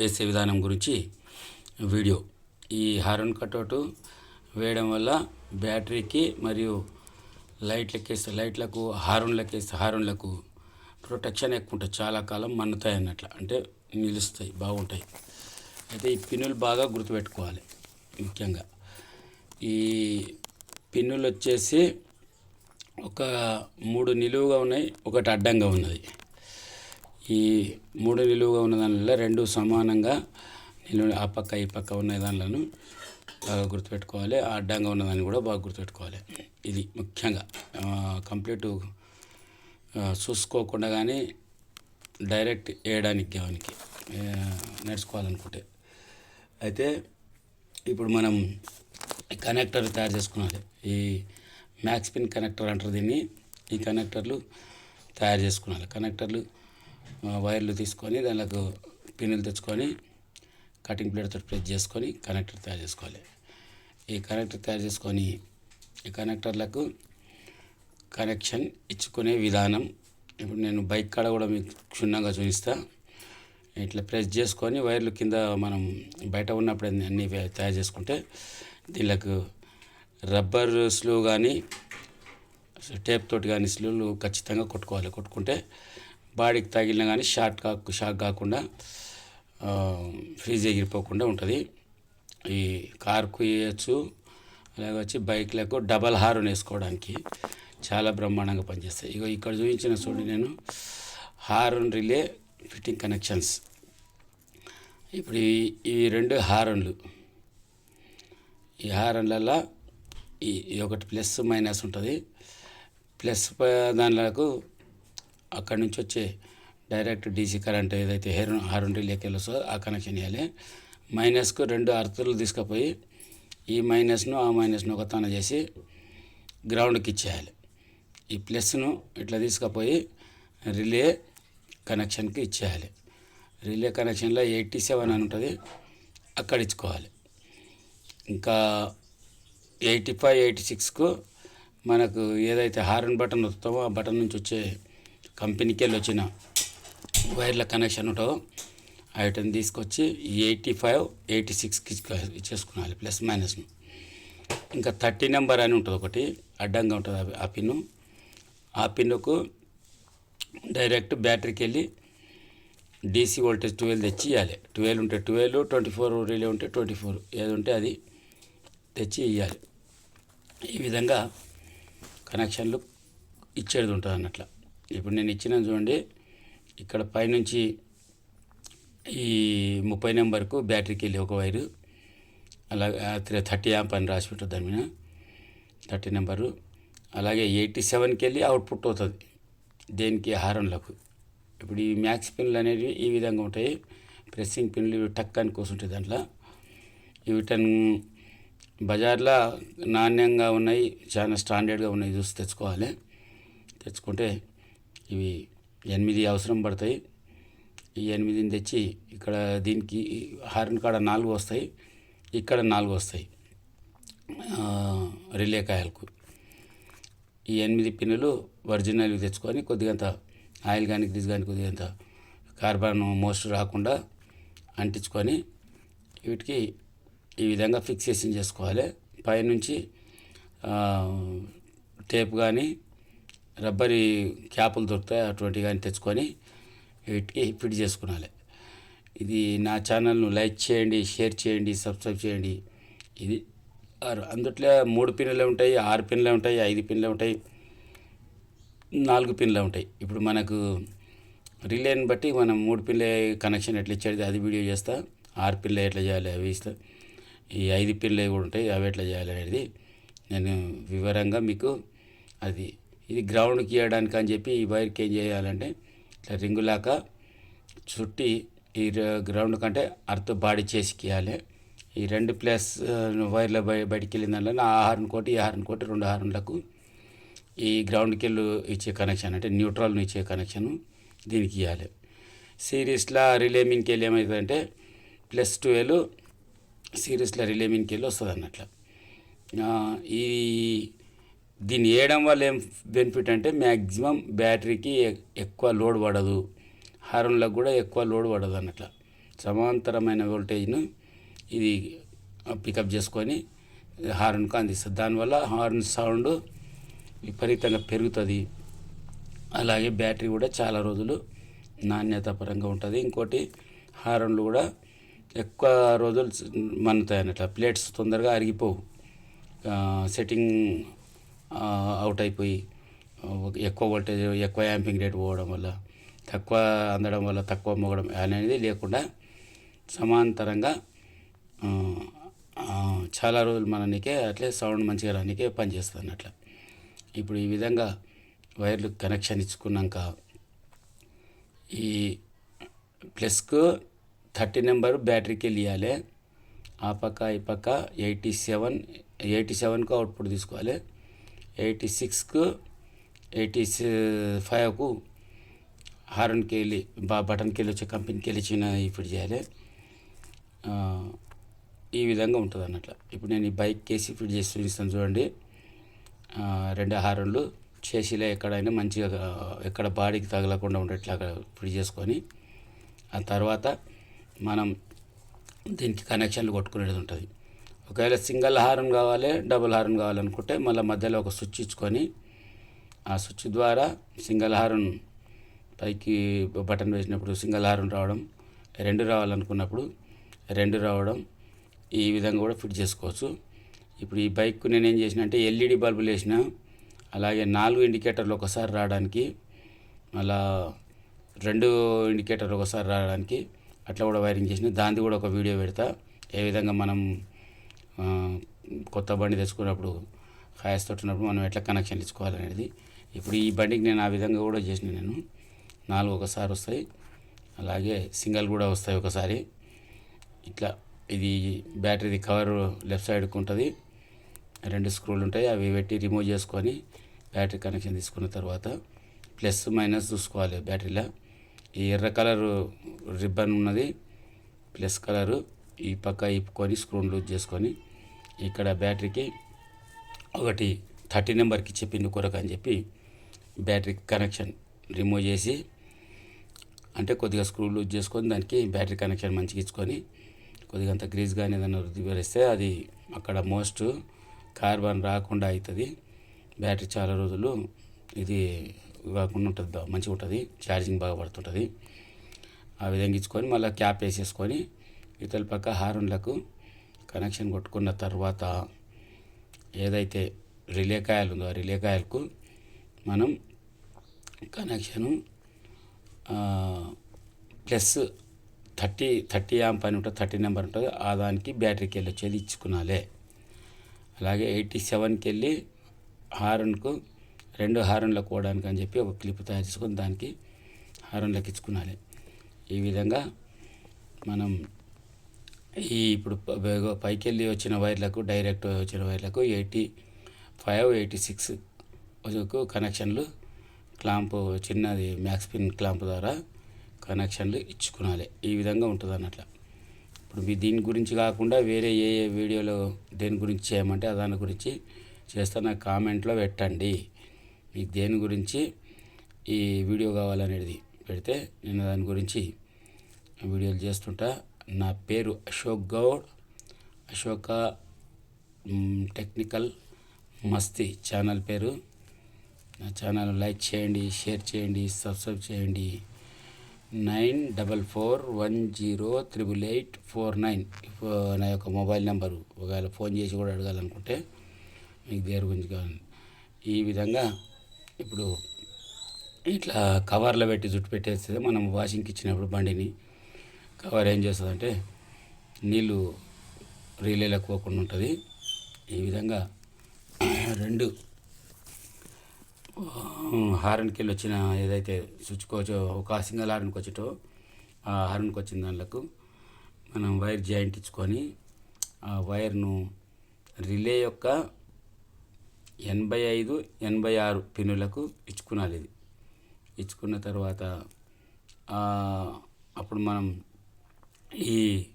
వేసే విధానం గురించి వీడియో. ఈ హారన్ కట్అవుట్ వేయడం వల్ల బ్యాటరీకి మరియు లైట్లకి లైట్లకు హారన్లకు వేస్తే హారన్లకు ప్రొటెక్షన్ ఎక్కువ ఉంటుంది. చాలా కాలం మన్నుతాయి అన్నట్లు. అంటే నిలుస్తాయి బాగుంటాయి. అయితే ఈ పిన్నులు బాగా గుర్తుపెట్టుకోవాలి ముఖ్యంగా. ఈ పిన్నులు వచ్చేసి ఒక మూడు నిలువుగా ఉన్నాయి ఒకటి అడ్డంగా ఉన్నది. ఈ మూడు నిలువుగా ఉన్న దానిలో రెండు సమానంగా నిలువ ఆ పక్క ఈ పక్క ఉన్న దానిలను బాగా గుర్తుపెట్టుకోవాలి. ఆ అడ్డంగా ఉన్నదాన్ని కూడా బాగా గుర్తుపెట్టుకోవాలి. ఇది ముఖ్యంగా కంప్లీట్ చూసుకోకుండా కానీ డైరెక్ట్ వేయడానికి గేవానికి నడుచుకోవాలనుకుంటే. అయితే ఇప్పుడు మనం కనెక్టర్ తయారు చేసుకున్నాలి ఈ మ్యాక్స్ పిన్ కనెక్టర్ అంటారు దీన్ని. ఈ కనెక్టర్లు తయారు చేసుకున్నాలి కనెక్టర్లు వైర్లు తీసుకొని దానికి పిన్నులు తెచ్చుకొని కటింగ్ ప్లేట్తో ప్రెస్ చేసుకొని కనెక్టర్ తయారు చేసుకోవాలి. ఈ కనెక్టర్ తయారు చేసుకొని ఈ కనెక్టర్లకు కనెక్షన్ ఇచ్చుకునే విధానం ఇప్పుడు నేను బైక్ కాడ కూడా మీకు క్షుణ్ణంగా చూపిస్తా. ఇట్లా ప్రెస్ చేసుకొని వైర్లు కింద మనం బయట ఉన్నప్పుడు అన్నీ తయారు చేసుకుంటే దీనికి రబ్బర్ స్లో కానీ టేప్ తోటి కానీ స్లూలు ఖచ్చితంగా కొట్టుకోవాలి. కొట్టుకుంటే బాడీకి తగిలినా కానీ షార్ట్ కాకు షాక్ కాకుండా ఫ్రీజ్ ఎగిరిపోకుండా ఉంటుంది. ఈ కార్కు వేయచ్చు అలాగే వచ్చి బైక్లకు డబల్ హార్న్ వేసుకోవడానికి చాలా బ్రహ్మాండంగా పనిచేస్తాయి. ఇగో ఇక్కడ చూపించిన చూడండి నేను హార్న్ రిలే ఫిట్టింగ్ కనెక్షన్స్. ఇప్పుడు ఈ రెండు హారన్లు. ఈ హారన్లలో ఈ ఒకటి ప్లస్ మైనస్ ఉంటుంది. ప్లస్ దానిలకు అక్కడి నుంచి వచ్చే డైరెక్ట్ డీసీ కరెంట్ ఏదైతే హెర్ హారన్ రిలేకి ఆ కనెక్షన్ ఇవ్వాలి మైనస్కు రెండు అర్తులు తీసుకుపోయి ఈ మైనస్ను ఆ మైనస్ను ఒక తన చేసి గ్రౌండ్కి ఇచ్చేయాలి. ఈ ప్లస్ను ఇట్లా తీసుకుపోయి రిలే కనెక్షన్కి ఇచ్చేయాలి. రిలే కనెక్షన్లో ఎయిటీ సెవెన్ అని ఉంటుంది. అక్కడ ఇచ్చుకోవాలి. ఇంకా ఎయిటీ ఫైవ్ ఎయిటీ సిక్స్కు మనకు ఏదైతే హారన్ బటన్ వస్తామో ఆ బటన్ నుంచి వచ్చే కంపెనీకి వెళ్ళి వచ్చిన వైర్ల కనెక్షన్ ఉంటుందో ఐటమ్ తీసుకొచ్చి ఎయిటీ ఫైవ్ ఎయిటీ సిక్స్కి ఇచ్చేసుకోవాలి ప్లస్ మైనస్ను. ఇంకా థర్టీ నెంబర్ అని ఉంటుంది ఒకటి అడ్డంగా ఉంటుంది ఆ- పిన్ను. ఆ పిన్నుకు డైరెక్ట్ బ్యాటరీకి వెళ్ళి డీసీ వోల్టేజ్ ట్వెల్వ్ తెచ్చి ఇవ్వాలి ట్వెల్వ్ ఉంటే ట్వెల్వ్ ట్వంటీ ఫోర్ రిలే ఉంటే ట్వంటీ ఫోర్ ఏది ఉంటే అది తెచ్చి ఇవ్వాలి ఈ విధంగా కనెక్షన్లు ఇచ్చేది ఉంటుంది అన్నట్ల ఇప్పుడు నేను ఇచ్చిన చూడండి. ఇక్కడ పైనుంచి ఈ ముప్పై నెంబర్కు బ్యాటరీకి వెళ్ళి ఒక వైరు. అలాగే థర్టీ యాంప్ అని రాసి పెట్టు దాని మీద. Thirty number. అలాగే ఎయిటీ సెవెన్కి వెళ్ళి అవుట్పుట్ అవుతుంది. దేనికి? హారన్లకు. ఇప్పుడు ఈ మ్యాక్స్ పిన్లు అనేవి ఈ విధంగా ఉంటాయి. ప్రెస్సింగ్ పిన్లు ఇవి టక్ అని కూర్చుంటాయి దాంట్లో. ఇవి టెన్ బజార్లో నాణ్యంగా ఉన్నాయి. చాలా స్టాండర్డ్గా ఉన్నాయి. చూసి తెచ్చుకోవాలి. తెచ్చుకుంటే ఇవి ఎనిమిది అవసరం పడతాయి. ఈ ఎనిమిదిని తెచ్చి ఇక్కడ దీనికి హార్న్ కాడ నాలుగు వస్తాయి. ఇక్కడ నాలుగు వస్తాయి. రిలే కాయలకు. ఈ ఎనిమిది పిన్నులు ఒరిజినల్ తెచ్చుకొని కొద్దిగంత ఆయిల్ కానీ గ్రీజ్ కానీ కొద్దిగంత కార్బన్ మోస్ట్ రాకుండా అంటించుకొని వీటికి ఈ విధంగా ఫిక్సేషన్ చేసుకోవాలి. పైనుంచి టేప్ కానీ రబ్బరి క్యాపులు దొరుకుతాయి అటువంటి కానీ తెచ్చుకొని వీటికి ఫిట్ చేసుకునాలి. ఇది నా ఛానల్ను లైక్ చేయండి షేర్ చేయండి సబ్స్క్రైబ్ చేయండి. ఇది అందుట్లో మూడు పిన్నులే ఉంటాయి ఆరు పిన్నులే ఉంటాయి ఐదు పిన్నులే ఉంటాయి నాలుగు పిన్లే ఉంటాయి. ఇప్పుడు మనకు రిలేని బట్టి మనం మూడు పిన్లే కనెక్షన్ ఎట్లా ఇచ్చేది అది వీడియో చేస్తా. ఆరు పిన్లే ఎట్లా చేయాలి అవి ఇస్తా. ఈ ఐదు పిన్లే కూడా ఉంటాయి అవి ఎట్లా చేయాలి అనేది నేను వివరంగా మీకు అది ఇది గ్రౌండ్కి ఇవ్వడానికి అని చెప్పి ఈ వైర్కి ఏం చేయాలంటే ఇట్లా రింగులాగా చుట్టి ఈ గ్రౌండ్ కంటే అర్త్ బాడీ చేసి ఇవ్వాలి ఈ రెండు ప్లస్ వైర్ల బయ బయటికి వెళ్ళిన దానిలో ఆ హార్న్ కోటి ఈ హార్న్ కోటి రెండు హార్న్లకు ఈ గ్రౌండ్కి వెళ్ళి ఇచ్చే కనెక్షన్ అంటే న్యూట్రల్ ఇచ్చే కనెక్షన్ దీనికి ఇవ్వాలి సిరీస్లో రిలేమింగ్కి వెళ్ళి ఏమవుతుందంటే ప్లస్ ట్వెల్వ్ సిరీస్లో రిలేమింగ్కి వెళ్ళి వస్తుంది అన్నట్లు ఈ దీన్ని వేయడం వల్ల ఏం బెనిఫిట్ అంటే మ్యాక్సిమం బ్యాటరీకి ఎక్కువ లోడ్ పడదు. హార్న్లకు కూడా ఎక్కువ లోడ్ పడదు అన్నట్ల. సమాంతరమైన వోల్టేజ్ను ఇది పికప్ చేసుకొని హార్న్కు అందిస్తుంది. దానివల్ల హార్న్ సౌండ్ విపరీతంగా పెరుగుతుంది. అలాగే బ్యాటరీ కూడా చాలా రోజులు నాణ్యత పరంగా ఉంటుంది. ఇంకోటి హారన్లు కూడా ఎక్కువ రోజులు మన్నుతాయి అన్నట్టు ప్లేట్స్ తొందరగా అరిగిపోవు. సెట్టింగ్ అవుట్ అయిపోయి ఎక్కువ వోల్టేజ్ ఎక్కువ యాంపింగ్ రేట్ పోవడం వల్ల తక్కువ అందడం వల్ల తక్కువ మోగడం అనేది లేకుండా సమాంతరంగా చాలా రోజులు మననికే అట్లే సౌండ్ మంచిగా రానికే పనిచేస్తుంది అట్లా ఇప్పుడు ఈ విధంగా వైర్లు కనెక్షన్ ఇచ్చుకున్నాక ఈ ప్లస్కు థర్టీ నెంబర్ బ్యాటరీకి వెళ్ళాలి ఆ పక్క ఈ పక్క ఎయిటీ సెవెన్ ఎయిటీ సెవెన్కు అవుట్పుట్ తీసుకోవాలి. ఎయిటీ సిక్స్కు ఎయిటీ ఫైవ్కు హారన్కి వెళ్ళి బా బటన్కి వెళ్ళి వచ్చే కంపెనీకి వెళ్ళి చిన్న ఇప్పుడు చేయాలి. ఈ విధంగా ఉంటుంది అన్నట్లు ఇప్పుడు నేను ఈ బైక్ కేసి ఫిట్ చేసి చూపిస్తాను చూడండి. రెండు హారన్లు చేసిలే ఎక్కడైనా మంచిగా ఎక్కడ బాడీకి తగలకుండా ఉండేట్లాగా ఫిట్ చేసుకొని ఆ తర్వాత మనం దీనికి కనెక్షన్లు కొట్టుకునేది ఉంటుంది. ఒకవేళ సింగిల్ హారన్ కావాలి డబుల్ హారన్ కావాలనుకుంటే మళ్ళీ మధ్యలో ఒక స్విచ్ ఇచ్చుకొని ఆ స్విచ్ ద్వారా సింగిల్ హారన్ పైకి బటన్ వేసినప్పుడు సింగిల్ హారన్ రావడం రెండు రావాలనుకున్నప్పుడు రెండు రావడం ఈ విధంగా కూడా ఫిట్ చేసుకోవచ్చు. ఇప్పుడు ఈ బైక్ నేను ఏం చేసిన అంటే ఎల్ఈడి బల్బులు వేసిన అలాగే నాలుగు ఇండికేటర్లు ఒకసారి రావడానికి మళ్ళా రెండు ఇండికేటర్లు ఒకసారి రావడానికి అట్లా కూడా వైరింగ్ చేసిన దాన్ని కూడా ఒక వీడియో పెడతా. ఏ విధంగా మనం కొత్త బండి తెచ్చుకున్నప్పుడు కాయస్ తొట్టినప్పుడు మనం ఎట్లా కనెక్షన్ ఇచ్చుకోవాలనేది ఇప్పుడు ఈ బండికి నేను ఆ విధంగా కూడా చేసిన నేను. నాలుగు ఒకసారి వస్తాయి. అలాగే సింగల్ కూడా వస్తాయి ఒకసారి. ఇట్లా ఇది బ్యాటరీది కవర్ లెఫ్ట్ సైడ్కి ఉంటుంది. రెండు స్క్రూలు ఉంటాయి. అవి పెట్టి రిమూవ్ చేసుకొని బ్యాటరీ కనెక్షన్ తీసుకున్న తర్వాత ప్లస్ మైనస్ చూసుకోవాలి బ్యాటరీలో. ఈ ఎర్ర కలర్ రిబ్బన్ ఉన్నది. Plus colour. ఈ పక్క ఇప్పుకొని స్క్రూన్ లూజ్ చేసుకొని ఇక్కడ బ్యాటరీకి ఒకటి థర్టీ నెంబర్కి చెప్పింది కొరకు అని చెప్పి బ్యాటరీ కనెక్షన్ రిమూవ్ చేసి అంటే కొద్దిగా స్క్రూ లూజ్ చేసుకొని దానికి బ్యాటరీ కనెక్షన్ మంచిగా ఇచ్చుకొని కొద్దిగా అంత గ్రీజ్ కానీ ఏదైనా వేస్తే అది అక్కడ మోస్ట్ కార్బన్ రాకుండా అవుతుంది. బ్యాటరీ చాలా రోజులు ఇది కాకుండా ఉంటుంది మంచిగా ఉంటుంది ఛార్జింగ్ బాగా పడుతుంటుంది. ఆ విధంగా ఇచ్చుకొని మళ్ళీ క్యాప్ వేసేసుకొని ఇతల పక్క హార్న్లకు కనెక్షన్ కొట్టుకున్న తర్వాత ఏదైతే రిలే కాయలు ఉందో ఆ రిలే కాయలకు మనం connection plus thirty thirty amp అని ఉంటుంది థర్టీ నెంబర్ ఉంటుంది ఆ దానికి బ్యాటరీకి వెళ్ళి వచ్చేది ఇచ్చుకునాలే. అలాగే ఎయిటీ సెవెన్కి వెళ్ళి హారన్కు రెండు హారన్లకు పోవడానికి అని చెప్పి ఒక క్లిప్ తయారు చేసుకొని దానికి హారన్లకు ఇచ్చుకునాలి. ఈ విధంగా మనం ఈ ఇప్పుడు ప- పైకి వెళ్ళి వచ్చిన వైర్లకు డైరెక్ట్ వచ్చిన వైర్లకు ఎయిటీ ఫైవ్ ఎయిటీ సిక్స్ కనెక్షన్లు క్లాంప్ చిన్నది మ్యాక్స్ పిన్ క్లాంప్ ద్వారా కనెక్షన్లు ఇచ్చుకునాలి. ఈ విధంగా ఉంటుంది అన్నట్లు ఇప్పుడు మీ దీని గురించి కాకుండా వేరే ఏ ఏ వీడియోలో దేని గురించి చేయమంటే దాని గురించి చేస్తే నాకు కామెంట్లో పెట్టండి. మీకు దేని గురించి ఈ వీడియో కావాలనేది పెడితే నేను దాని గురించి వీడియోలు చేస్తుంటా. నా పేరు అశోక్ గౌడ్. అశోక టెక్నికల్ మస్తీ ఛానల్ పేరు. నా ఛానల్ లైక్ చేయండి షేర్ చేయండి సబ్స్క్రైబ్ చేయండి. Nine double four one zero triple eight four nine. నా యొక్క మొబైల్ నెంబరు. ఒకవేళ ఫోన్ చేసి కూడా అడగాలనుకుంటే మీకు దేని గురించి కావాలి ఈ విధంగా ఇప్పుడు ఇట్లా కవర్లో పెట్టి జుట్టు పెట్టేస్తే మనం వాషింగ్కి ఇచ్చినప్పుడు బండిని కవర్ ఏం చేస్తుందంటే నీళ్ళు రీలేలకు పోకుండా ఉంటుంది. ఈ విధంగా రెండు హారన్కి వెళ్ళి వచ్చిన ఏదైతే స్విచ్ కోచో ఒక సింగల్ హారన్కి వచ్చేటో ఆ హారన్కి వచ్చిన దాంట్లో మనం వైర్ జాయింట్ ఇచ్చుకొని ఆ వైర్ను రిలే యొక్క ఎనభై ఐదు ఎనభై ఆరు పిన్నులకు ఇచ్చుకునాలి ఇది ఇచ్చుకున్న తర్వాత అప్పుడు మనం ఈ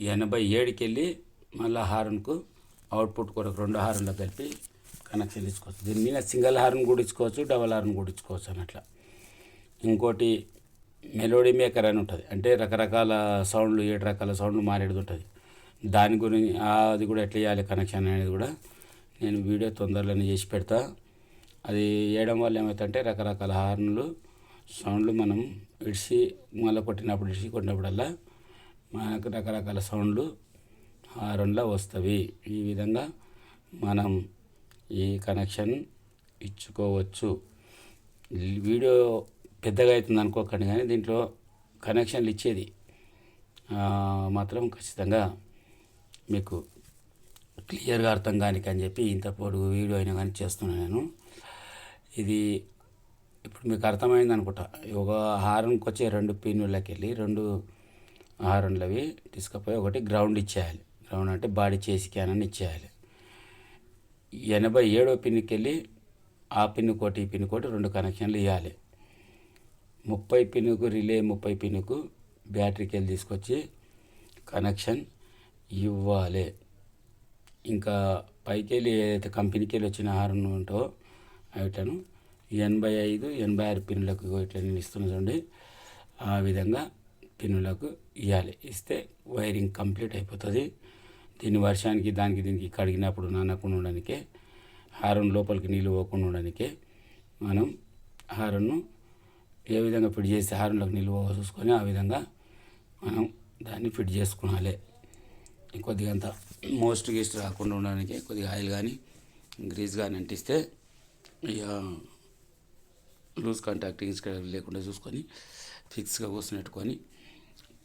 ఎనభై ఏడుకి వెళ్ళి మళ్ళీ హారన్కు అవుట్పుట్ కొరకు రెండు హార్న్లో కలిపి కనెక్షన్ ఇచ్చుకోవచ్చు. దీని మీద సింగిల్ హార్న్ కూడా ఇచ్చుకోవచ్చు డబల్ హార్న్ కూడా ఇచ్చుకోవచ్చు అన్నట్ల. ఇంకోటి మెలోడీ మేకర్ అని ఉంటుంది. అంటే రకరకాల సౌండ్లు ఏడు రకాల సౌండ్లు మారేది ఉంటుంది. దాని గురించి అది కూడా ఎట్లా చేయాలి కనెక్షన్ అనేది కూడా నేను వీడియో తొందరలోనే చేసి పెడతా. అది వేయడం వల్ల ఏమవుతుందంటే రకరకాల హార్న్లు సౌండ్లు మనం విడిచి మళ్ళీ కొట్టినప్పుడు ఇడిచి కొట్టినప్పుడల్లా మనకు రకరకాల సౌండ్లు హారన్లా వస్తవి. ఈ విధంగా మనం ఈ కనెక్షన్ ఇచ్చుకోవచ్చు. వీడియో పెద్దగా అవుతుంది అనుకోకండి కానీ దీంట్లో కనెక్షన్లు ఇచ్చేది మాత్రం ఖచ్చితంగా మీకు క్లియర్గా అర్థం కానికని చెప్పి ఇంత పొడుగు వీడియో అయినా కానీ చేస్తున్నాను నేను. ఇది ఇప్పుడు మీకు అర్థమైంది అనుకుంటా. ఒక హారన్కి వచ్చే రెండు పిన్నులకి వెళ్ళి రెండు హారన్లవి తీసుకుపోయి ఒకటి గ్రౌండ్ ఇచ్చేయాలి. గ్రౌండ్ అంటే బాడీ చేసి క్యాన్ అని ఇచ్చేయాలి. ఎనభై ఏడో పిన్కి వెళ్ళి ఆ పిన్ను కోటి ఈ పిన్ కోటి రెండు కనెక్షన్లు ఇవ్వాలి ముప్పై పిన్నుకు రిలే ముప్పై పిన్నుకు బ్యాటరీకి వెళ్ళి తీసుకొచ్చి కనెక్షన్ ఇవ్వాలి. ఇంకా పైకి వెళ్ళి ఏదైతే కంపెనీకి వెళ్ళి వచ్చిన హారన్ ఉంటో అవిటను ఎనభై ఐదు ఎనభై ఆరు పిన్నులకు ఇట్లా నేను ఇస్తున్నా చూడండి. ఆ విధంగా పిన్నులకు ఇవ్వాలి ఇస్తే వైరింగ్ కంప్లీట్ అయిపోతుంది. దీన్ని వర్షానికి దానికి దీనికి కడిగినప్పుడు నానకుండా ఉండడానికే హారన్ లోపలికి నీళ్ళు పోకుండా ఉండడానికే మనం హారన్ను ఏ విధంగా ఫిట్ చేస్తే హారన్లోకి నీళ్ళు చూసుకొని ఆ విధంగా మనం దాన్ని ఫిట్ చేసుకోవాలి కొద్దిగా అంత మోస్ట్ గీస్ట్ రాకుండా ఉండడానికి కొద్దిగా ఆయిల్ కానీ గ్రీస్ కానీ అంటిస్తే ఇక లూజ్ కాంటాక్ట్ లేకుండా చూసుకొని ఫిక్స్గా కూర్చున్నట్టుకొని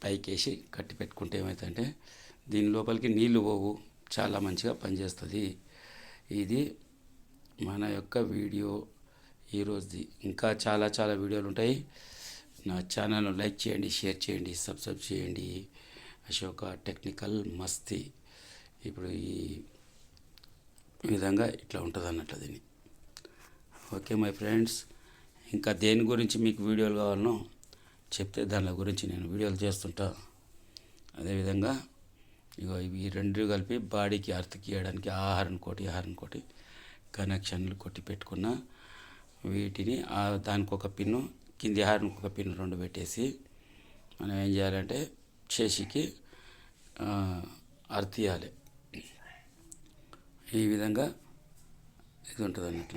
పైకి వేసి కట్టి పెట్టుకుంటే ఏమవుతుందంటే దీని లోపలికి నీళ్ళు పోవు చాలా మంచిగా పనిచేస్తుంది. ఇది మన యొక్క వీడియో ఈరోజుది. ఇంకా చాలా చాలా వీడియోలు ఉంటాయి. నా ఛానల్ను లైక్ చేయండి షేర్ చేయండి సబ్స్క్రైబ్ చేయండి. అశోక టెక్నికల్ మస్తీ. ఇప్పుడు ఈ విధంగా ఇట్లా ఉంటుంది అన్నట్లు దీన్ని. Okay my friends. ఇంకా దేని గురించి మీకు వీడియోలు కావాలనో చెప్తే దాని గురించి నేను వీడియోలు చేస్తుంటా. అదేవిధంగా ఇగో ఇవి రెండు కలిపి బాడీకి అర్థకి ఇవ్వడానికి ఆహారం కోటి ఆహారం కోటి కనెక్షన్లు కొట్టి పెట్టుకున్న వీటిని దానికి ఒక పిన్ను కింది ఆహారం ఒక పిన్ను రెండు పెట్టేసి మనం ఏం చేయాలంటే చేసికి అర్థియాలి ఈ విధంగా ఇది ఉంటుంది అన్నట్లు